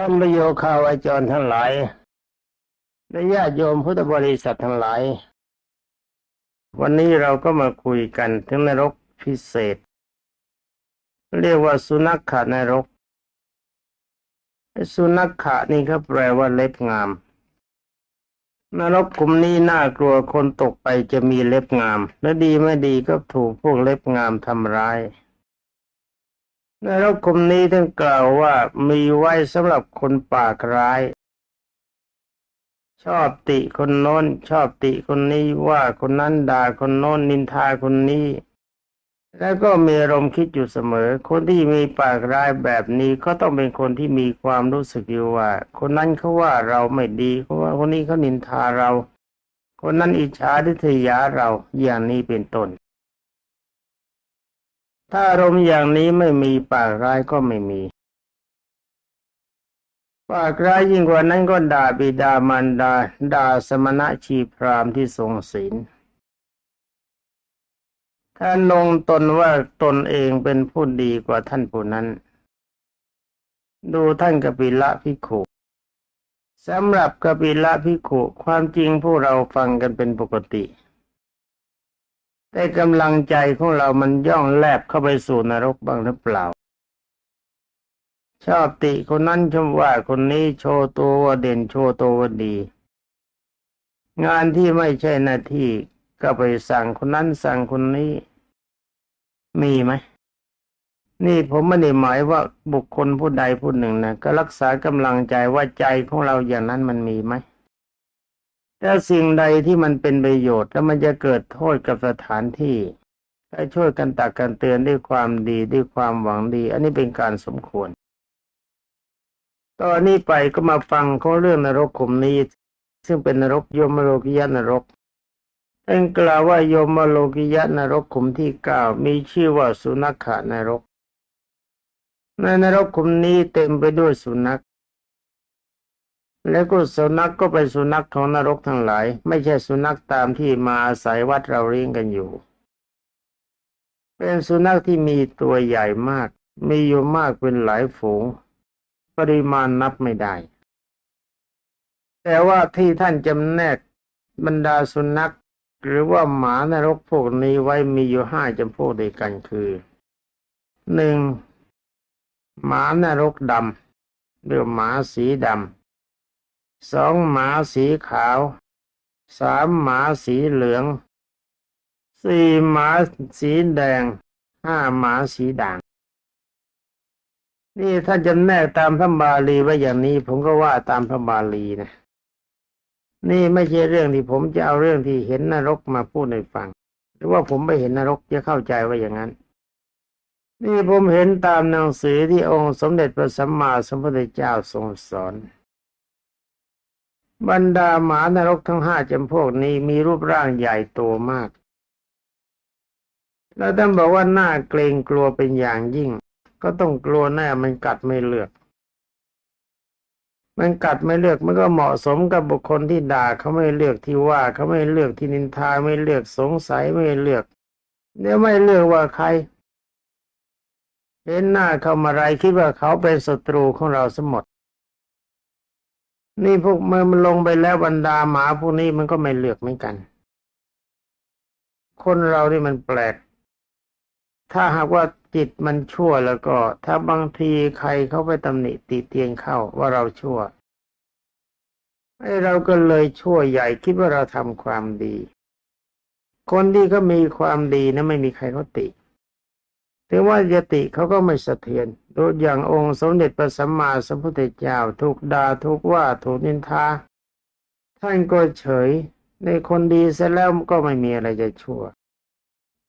ท่านประโยคาวาจรทั้งหลายและญาติโยมพุทธบริษัททั้งหลาย วันนี้เราก็มาคุยกันถึงนรกพิเศษ เรียกว่าสุนัขขานรก สุนัขขะนี่ก็แปลว่าเล็บงาม นรกกลุ่มนี้น่ากลัวคนตกไปจะมีเล็บงาม และดีไม่ดีก็ถูกพวกเล็บงามทำร้าย ในรกกลุ่มนี้ท่านกล่าวว่ามีไว้สำหรับคนปากร้าย ชอบติคนโน้น ชอบติคนนี้ว่าคนนั้นด่าคนโน้นนินทาคนนี้ แล้วก็มีอารมณ์คิดอยู่เสมอ คนที่มีปากร้ายแบบนี้ก็ต้องเป็นคนที่มีความรู้สึกอยู่ว่า คนนั้นเขาว่าเราไม่ดีเขาว่าคนนี้เขานินทาเรา คนนั้นอิจฉาทิษยาเราอย่างนี้เป็นต้น ถ้าอารมณ์อย่างนี้ไม่มีปากร้ายก็ไม่มี ปากร้ายยิ่งกว่านั้นก็ด่าบิดามารดาด่าสมณะชีพรามที่ทรงศีลถ้านลงตนว่าตนเองเป็นผู้ดีกว่าท่านผู้นั้น ดูท่านกปิละพิขุสำหรับกปิละพิขุความจริงพวกเราฟังกันเป็นปกติ แต่กำลังใจของเรามันย่องแลบเข้าไปสู่นรกบ้างหรือเปล่า ชอบติคนนั้นชมว่าคนนี้โชว์ตัวว่าเด่นโชว์ตัวว่าดี งานที่ไม่ใช่หน้าที่ก็ไปสั่งคนนั้นสั่งคนนี้ มีไหมนี่ผมไม่ได้หมายว่าบุคคลผู้ใดผู้หนึ่งนะก็รักษากำลังใจว่าใจของเราอย่างนั้นมันมีไหม ถ้าสิ่งใดที่มันเป็นประโยชน์แล้วมันจะเกิดโทษกับสถานที่ให้ช่วยกันตักกันเตือนด้วยความดีด้วยความหวังดี อันนี้เป็นการสมควร ตอนนี้ไปก็มาฟังเขาเรื่องนรกขุมนี้ ซึ่งเป็นนรกโยมโลกิยะนรกท่านกล่าวว่าโยมโลกิยะนรกขุมที่เก้ามีชื่อว่าสุนัขขานรก ในนรกขุมนี้เต็มไปด้วยสุนัข แล้วก็สุนัขกก็เป็นสุนัขของนรกทั้งหลาย ไม่ใช่สุนัขตามที่มาอาศัยวัดเราเลี้ยงกันอยู่ เป็นสุนัขที่มีตัวใหญ่มาก มีอยู่มากเป็นหลายฝูง ปริมาณนับไม่ได้ แต่ว่าที่ท่านจำแนกบรรดาสุนัขหรือว่าหมานรกพวกนี้ไว้มีอยู่ห้าจำพวกด้วยกันคือหนึ่งหมานรกดำหรือหมาสีดำ สองหมาสีขาว สามหมาสีเหลือง สี่หมาสีแดง ห้าหมาสีด่าง นี่ถ้าจำแนกตามพระบาลีไว้อย่างนี้ ผมก็ว่าตามพระบาลีนะ นี่ไม่ใช่เรื่องที่ผมจะเอาเรื่องที่เห็นนรกมาพูดให้ฟัง หรือว่าผมไปเห็นนรกจะเข้าใจว่าอย่างนั้นนี่ผมเห็นตามหนังสือที่องค์สมเด็จพระสัมมาสัมพุทธเจ้าทรงสอน บรรดาหมานรกทั้งห้าจำพวกนี้มีรูปร่างใหญ่โตมาก แล้วท่านบอกว่าหน่าเกรงกลัวเป็นอย่างยิ่ง ก็ต้องกลัวแน่มันกัดไม่เลือก มันกัดไม่เลือกมันก็เหมาะสมกับบุคคลที่ด่าเขาไม่เลือกที่ว่าเขาไม่เลือกที่นินทาไม่เลือกสงสัยไม่เลือกเดี๋ยวไม่เลือกว่าใคร เห็นหน้าเขามาไรคิดว่าเขาเป็นศัตรูของเราสมหมด นี่พวกมันมันลงไปแล้วบรรดาหมาพวกนี้มันก็ไม่เลือกเหมือนกัน คนเรานี่มันแปลก ถ้าหากว่าจิตมันชั่วแล้วก็ ถ้าบางทีใครเขาไปตำหนิติเตียนเข้าว่าเราชั่วไอ้เราก็เลยชั่วใหญ่คิดว่าเราทำความดี คนที่เขามีความดีนะไม่มีใครเขาติ ถึงว่ายติเขาก็ไม่สะเทือนดูอย่างองค์สมเด็จพระสัมมาสัมพุทธเจ้าถูกด่าถูกว่าถูกนินทาท่านก็เฉย ในคนดีเสร็จแล้วก็ไม่มีอะไรจะชั่ว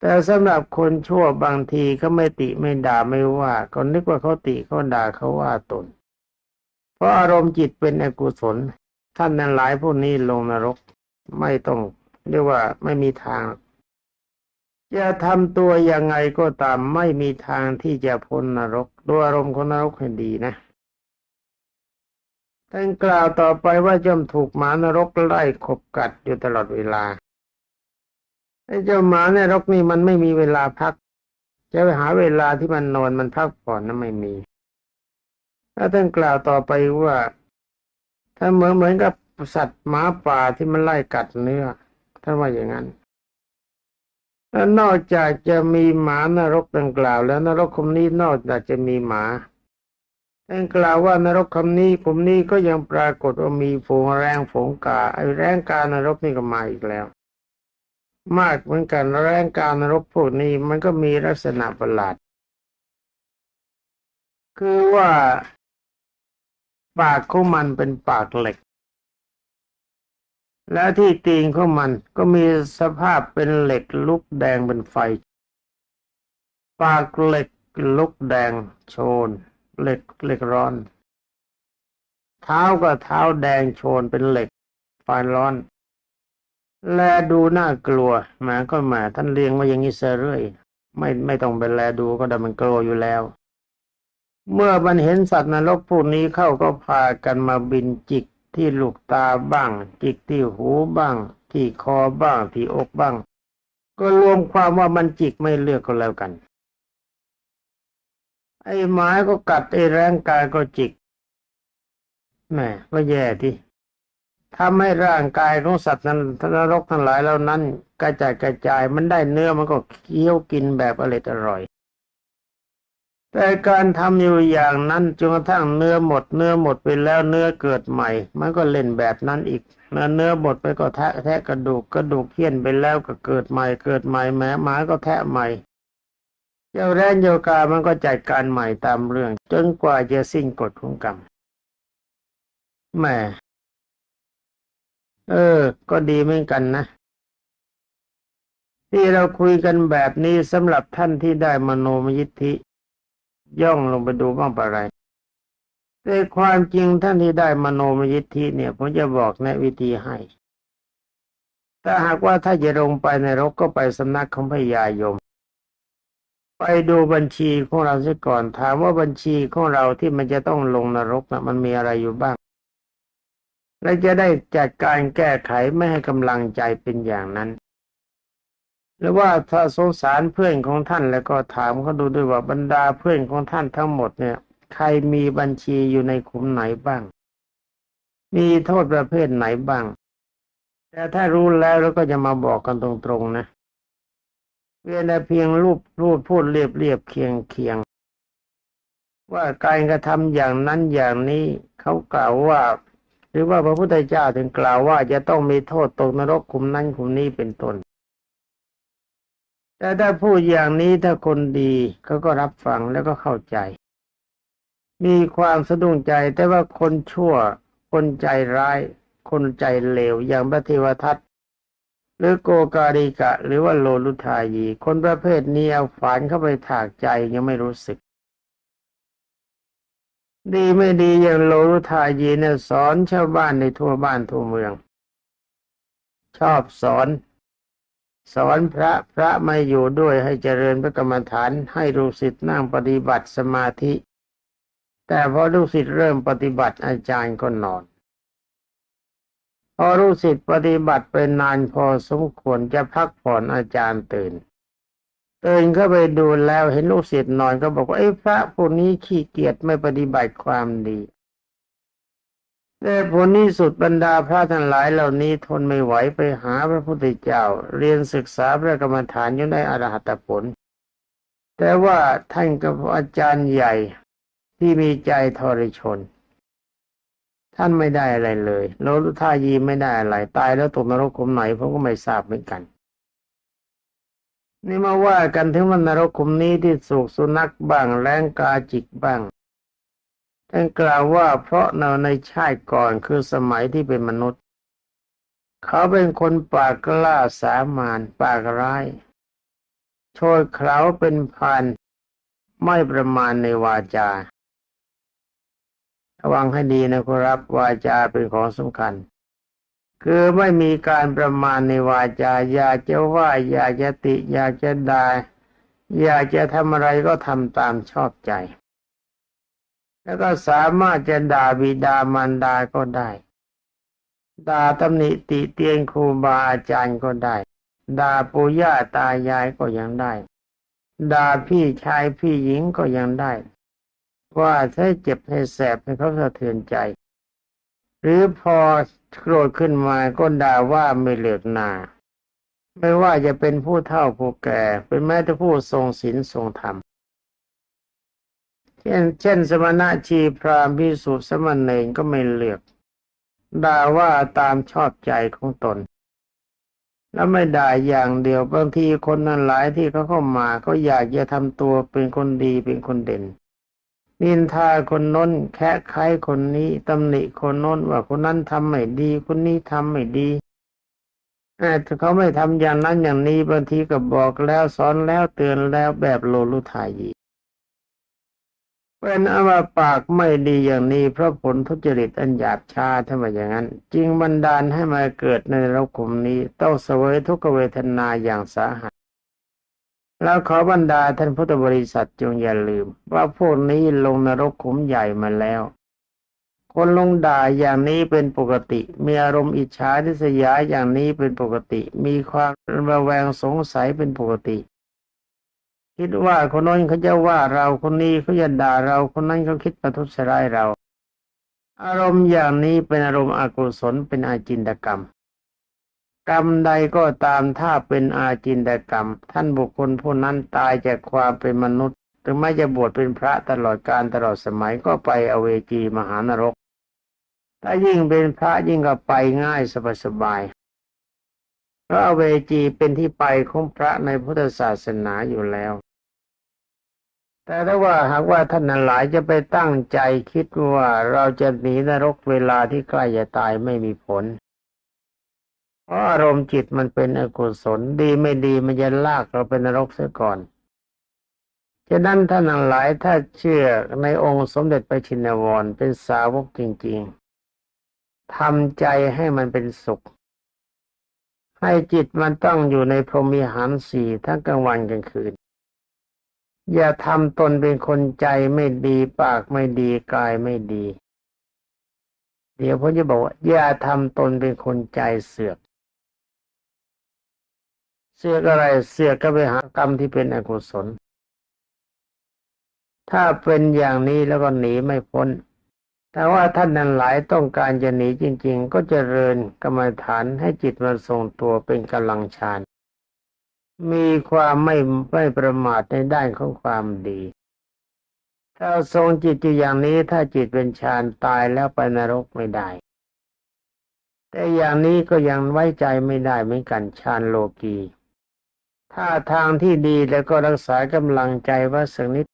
แต่สำหรับคนชั่วบางทีเขาไม่ติไม่ด่าไม่ว่า ก็นึกว่าเขาติเขาด่าเขาว่าตน เพราะอารมณ์จิตเป็นอกุศล ท่านนั้นหลายพวกนี้ลงนรกไม่ต้องเรียกว่าไม่มีทาง จะทำตัวยังไงก็ตามไม่มีทางที่จะพ้นนรกด้วยอารมณ์ของนรกให้ดีนะท่านกล่าวต่อไปว่าย่อมถูกหมานรกไล่ขบกัดอยู่ตลอดเวลาไอ้เจ้าหมาในรกนี่มันไม่มีเวลาพัก จะไปหาเวลาที่มันนอนมันพักผ่อนนั้นไม่มีแล้วท่านกล่าวต่อไปว่าถ้าเหมือนเหมือนกับสัตว์หมาป่าที่มันไล่กัดเนื้อท่านว่าอย่างนั้น นอกจากจะมีหมานรกดังกล่าว แล้วนรกคมนี้นอกจากจะมีหมาท่านกล่าวว่านรกคำนี้คมนี้ก็ยังปรากฏว่ามีฝูงแรงฝูงกาไอแรงกานรกนี่ก็มาอีกแล้ว มากเหมือนกันแรงกานรกพวกนี้มันก็มีลักษณะประหลาด คือว่า ปากของมันเป็นปากเหล็ก และที่ตีนของมันก็มีสภาพเป็นเหล็กลุกแดงเป็นไฟ ปากเหล็กลุกแดงโชน เหล็กเหล็กร้อน เท้าก็เท้าแดงโชนเป็นเหล็กไฟร้อน แลดูน่ากลัวหมาก็หมาท่านเลี้ยงมาอย่างนี้เสเรื่อย ไม่ไม่ต้องไปแลดูก็ได้มันกลัวอยู่แล้ว เมื่อมันเห็นสัตว์นรกพวกนี้เข้าก็พากันมาบินจิก ที่ลูกตาบ้าง จิกที่หูบ้าง ที่คอบ้างที่อกบ้าง ก็รวมความว่ามันจิกไม่เลือกก็แล้วกัน ไอ้ไม้ก็กัดไอ้ร่างกายก็จิกแหม่ก็แย่ที่ทำให้ร่างกายของสัตว์นั้นนรกทั้งหลายเหล่านั้น กระจายกระจายมันได้เนื้อมันก็เคี้ยวกินแบบอร่อยอร่อย แต่การทำอยู่อย่างนั้นจนกระทั่งเนื้อหมดเนื้อหมดไปแล้วเนื้อเกิดใหม่ มันก็เล่นแบบนั้นอีกเนื้อเนื้อหมดไปก็แทะแทะกระดูกกระดูกเคี้ยนไปแล้วก็เกิดใหม่ เกิดใหม่แม้หมาก็แทะใหม่เจ้าแรนโยกามันก็จัดการใหม่ตามเรื่อง จนกว่าจะสิ้นกฎของกรรมแม่เออ ก็ดีเหมือนกันนะที่เราคุยกันแบบนี้สำหรับท่านที่ได้มโนมยิทธิ ย่องลงไปดูบ้างปะไรแต่ความจริงท่านที่ได้มโนมยิทธิเนี่ย ผมจะบอกแนะวิธีให้ ถ้าหากว่าถ้าจะลงไปในรกก็ไปสำนักของพญายม ไปดูบัญชีของเราเสียก่อนถามว่าบัญชีของเราที่มันจะต้องลงนรกนะมันมีอะไรอยู่บ้างและจะได้จัดการแก้ไขไม่ให้กำลังใจเป็นอย่างนั้น หรือว่าถ้าสงสารเพื่อนของท่านแล้วก็ถามเขาดูด้วยว่าบรรดาเพื่อนของท่านทั้งหมดเนี่ย ใครมีบัญชีอยู่ในขุมไหนบ้าง มีโทษประเภทไหนบ้าง แต่ถ้ารู้แล้วเราก็จะมาบอกกันตรงๆนะเพียงแต่เพียงรูปรูปพูดเรียบเรียบเคียงเคียงว่าการกระทำอย่างนั้นอย่างนี้เขากล่าวว่า หรือว่าพระพุทธเจ้าถึงกล่าวว่าจะต้องมีโทษตกนรกขุมนั้นขุมนี้เป็นต้น แต่ถ้าพูดอย่างนี้ถ้าคนดีเขาก็รับฟังแล้วก็เข้าใจ มีความสะดุ้งใจแต่ว่าคนชั่ว คนใจร้าย คนใจเลวอย่างพระเทวทัตหรือโกการิกะ หรือว่าโลลุทายี คนประเภทนี้เอาฝานเข้าไปถากใจยังไม่รู้สึก ดีไม่ดีอย่างโลลุทายีเนี่ยสอนชาวบ้านในทั่วบ้านทั่วเมือง ชอบสอน สอนพระพระไม่อยู่ด้วยให้เจริญพระกรรมฐานให้ลูกศิษย์นั่งปฏิบัติสมาธิ แต่พอลูกศิษย์เริ่มปฏิบัติอาจารย์ก็นอน พอลูกศิษย์ปฏิบัติไปนานพอสมควรจะพักผ่อนอาจารย์ตื่นตื่นเข้าไปดูแล้วเห็นลูกศิษย์นอนก็บอกว่าไอ้พระพวกนี้ขี้เกียจไม่ปฏิบัติความดี แต่ผลที่สุดบรรดาพระทั้งหลายเหล่านี้ทนไม่ไหวไปหาพระพุทธเจ้า เรียนศึกษาพระกรรมฐานจนได้อรหัตผล แต่ว่าท่านกับอาจารย์ใหญ่ที่มีใจทรชน ท่านไม่ได้อะไรเลยโลลุทายีไม่ได้อะไร ตายแล้วตกนรกขุมไหนผมก็ไม่ทราบเหมือนกันนี่มาว่ากันถึงวันนรกขุมนี้ที่สุกสุนัขบ้างแรงกาจิกบ้าง ท่านกล่าวว่าเพราะเราในชาติก่อนคือสมัยที่เป็นมนุษย์ เขาเป็นคนปากกล้าสามานปากร้ายโชยเขาเป็นพัน ไม่ประมาณในวาจา ระวังให้ดีนะครับวาจาเป็นของสำคัญ คือไม่มีการประมาณในวาจา อยากจะว่าอยากจะติ อยากจะด่าอยากจะทำอะไรก็ทำตามชอบใจ แล้วก็สามารถจะด่าบิดามารดาก็ได้ด่าตำหนิติเตียนครูบาอาจารย์ก็ได้ด่าปู่ย่าตายายก็ยังได้ด่าพี่ชายพี่หญิงก็ยังได้ ว่าให้เจ็บให้แสบให้เขาสะเทือนใจ หรือพอโกรธขึ้นมาก็ด่าว่าไม่เหลือกนา ไม่ว่าจะเป็นผู้เฒ่าผู้แก่ เป็นแม้แต่ผู้ทรงศีลทรงธรรม เช่น สมณะชีพราหมณ์พิสุสมณเณรก็ไม่เลือกด่าว่าตามชอบใจของตน แล้วไม่ด่าอย่างเดียวบางทีคนนั้นหลายที่เขาเข้ามาเขาอยากจะทำตัวเป็นคนดีเป็นคนเด่น นินทาคนน้นแคะไขคนนี้ตำหนิคนน้นว่าคนนั้นทำไม่ดี คนนี้ทำไม่ดีอาจจะเขาไม่ทำอย่างนั้นอย่างนี้บางทีก็บอกแล้วสอนแล้วเตือนแล้วแบบโลลุทายี เป็นอว่าปากไม่ดีอย่างนี้เพราะผลทุจริตอันหยาบช้าถ้ามอย่างนั้น จึงบันดาลให้มาเกิดในรกขุมนี้ต้องเสวยทุกเวทนาอย่างสาหัสแล้วขอบรรดาท่านพุทธบริษัทจงอย่าลืม ว่าพวกนี้ลงนรกขุมใหญ่มาแล้ว คนลงด่าอย่างนี้เป็นปกติ มีอารมณ์อิจฉาทิษยาอย่างนี้เป็นปกติ มีความระแวงสงสัยเป็นปกติ คิดว่าคนนั้นเขาจะว่าเราคนนี้เขาจะด่าเราคนนั้นเขาคิดประทุษร้ายเรา อารมณ์อย่างนี้เป็นอารมณ์อกุศลเป็นอาจินตกรรม กรรมใดก็ตามถ้าเป็นอาจินตกรรม ท่านบุคคลผู้นั้นตายจากความเป็นมนุษย์ถึงแม้จะบวชเป็นพระตลอดการตลอดสมัยก็ไปอเวจีมหานรก ถ้ายิ่งเป็นพระยิ่งก็ไปง่ายสบายๆเพราะอเวจีเป็นที่ไปของพระในพุทธศาสนาอยู่แล้ว แต่ถ้าว่าหากว่าท่านนั้นหลายจะไปตั้งใจคิดว่าเราจะหนีนรกเวลาที่ใกล้จะตายไม่มีผล เพราะอารมณ์จิตมันเป็นอกุศลดีไม่ดีมันจะลากเราเป็นนรกเสียก่อนฉะนั้นท่านทั้งหลายถ้าเชื่อในองค์สมเด็จพระชินวรเป็นสาวกจริงๆทำใจให้มันเป็นสุข ให้จิตมันต้องอยู่ในพรหมิหารสี่ทั้งกลางวันกลางคืน อย่าทำตนเป็นคนใจไม่ดีปากไม่ดีกายไม่ดี เดี๋ยวผมจะบอกว่าอย่าทำตนเป็นคนใจเสือก เสือกอะไรเสือกก็ไปหากรรมที่เป็นอกุศล ถ้าเป็นอย่างนี้แล้วก็หนีไม่พ้นแต่ว่าท่านนั้นหลายต้องการจะหนีจริง ๆ ก็จเจริญกรรมฐานให้จิตมันทรงตัวเป็นกำลังฌาน มีความไม่ไม่ประมาทในด้านของความดี ถ้าทรงจิตอยู่อย่างนี้ถ้าจิตเป็นฌานตายแล้วไปนรกไม่ได้ แต่อย่างนี้ก็ยังไว้ใจไม่ได้เหมือนกันฌานโลกีถ้าทางที่ดีแล้วก็รักษากำลังใจไว้สักนิด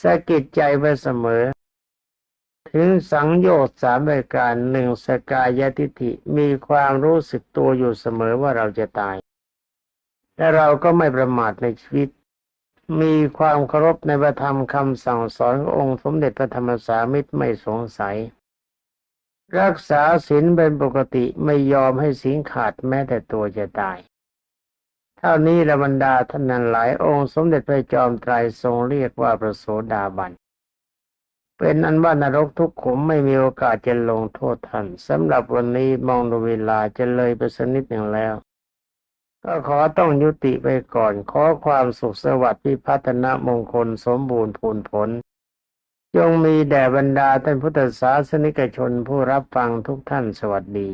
สะกิดใจไว้เสมอ ถึงสังโยชน์สามรายการหนึ่งสกายทิฏฐิมีความรู้สึกตัวอยู่เสมอว่าเราจะตาย และเราก็ไม่ประมาทในชีวิต มีความเคารพในพระธรรมคำสั่งสอนขององค์สมเด็จพระธรรมสามิตรไม่สงสัย รักษาศีลเป็นปกติไม่ยอมให้ศีลขาดแม้แต่ตัวจะตาย เท่านี้ระบรรดาท่านนั้นหลายองค์สมเด็จพระจอมไตรทรงเรียกว่าประโสดาบันเป็นอันว่านรกทุกขุมไม่มีโอกาสจะลงโทษท่านสำหรับวันนี้มองดูเวลาจะเลยไปสักนิดหนึ่งแล้ว ก็ขอต้องยุติไปก่อน ขอความสุขสวัสดิ์พิพัฒนมงคลสมบูรณ์ผลผล จงมีแด่บรรดาท่านพุทธศาสนิกชนผู้รับฟังทุกท่านสวัสดี